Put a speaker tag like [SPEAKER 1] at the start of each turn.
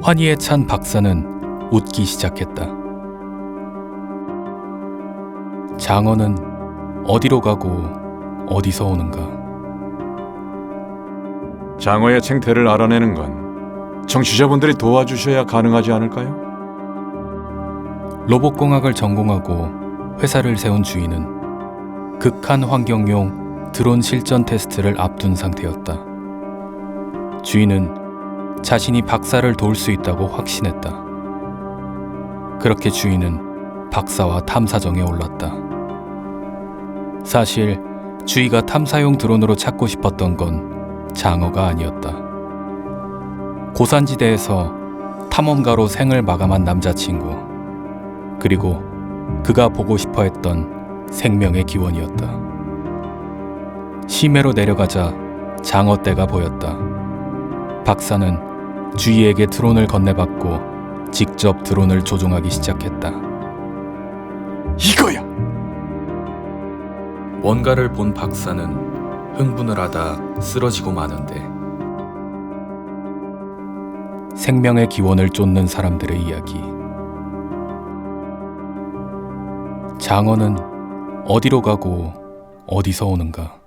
[SPEAKER 1] 환희에 찬 박사는 웃기 시작했다. 장어는 어디로 가고 어디서 오는가?
[SPEAKER 2] 장어의 생태를 알아내는 건 청취자분들이 도와주셔야 가능하지 않을까요?
[SPEAKER 1] 로봇공학을 전공하고 회사를 세운 주인은 극한 환경용 드론 실전 테스트를 앞둔 상태였다. 주인은 자신이 박사를 도울 수 있다고 확신했다. 그렇게 주인은 박사와 탐사정에 올랐다. 사실 주위가 탐사용 드론으로 찾고 싶었던 건 장어가 아니었다. 고산지대에서 탐험가로 생을 마감한 남자친구. 그리고 그가 보고 싶어 했던 생명의 기원이었다. 심해로 내려가자 장어떼가 보였다. 박사는 주위에게 드론을 건네받고 직접 드론을 조종하기 시작했다.
[SPEAKER 2] 이거야!
[SPEAKER 1] 뭔가를 본 박사는 흥분을 하다 쓰러지고 마는데 생명의 기원을 쫓는 사람들의 이야기. 장어는 어디로 가고 어디서 오는가?